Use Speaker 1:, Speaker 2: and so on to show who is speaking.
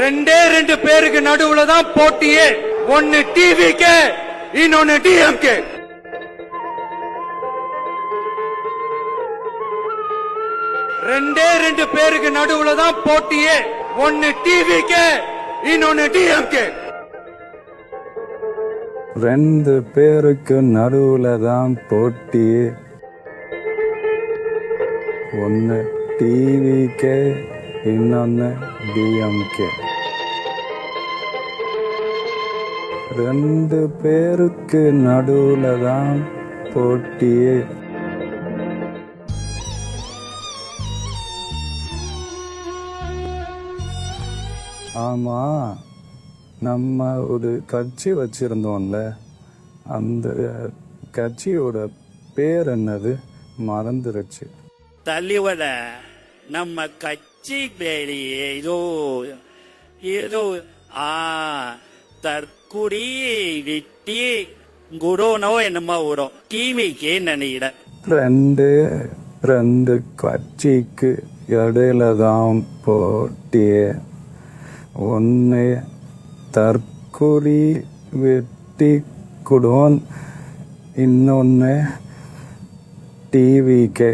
Speaker 1: ரெண்டே ரெண்டு பேருக்கு நடுவுல தான் போட்டியே. ஒன்னு கே இன்னொன்னு டிஎம்கே ரெண்டே ரெண்டு பேருக்கு நடுவுல தான் போட்டியே. ஒன்னு கே இன்னொன்னு டிஎம்கே
Speaker 2: ரெண்டு பேருக்கு நடுவுல தான் போட்டி ஒன்று டிவிக்கே இன்னொன்று டிஎம்கே ரெண்டு பேருக்கு நடுவுல தான் போட்டியே. ஆமா நம்ம ஒரு கட்சி வச்சிருந்தோம்ல. அந்த கட்சியோட பேர் என்னது? மறந்துருச்சு.
Speaker 3: தலைவர நம்ம கட்சி பேரு ஏதோ ஏதோ ஆ தற்குறி வெட்டி குடோனோ என்னமோ வரும் டிவிக்கு நினைக்கிறேன்
Speaker 2: ரெண்டு ரெண்டு கட்சிக்கு இடையில தான் போட்டியே ஒன்று தற்கொலை வெட்டி குடோன் இன்னொன்று டிவிக்கு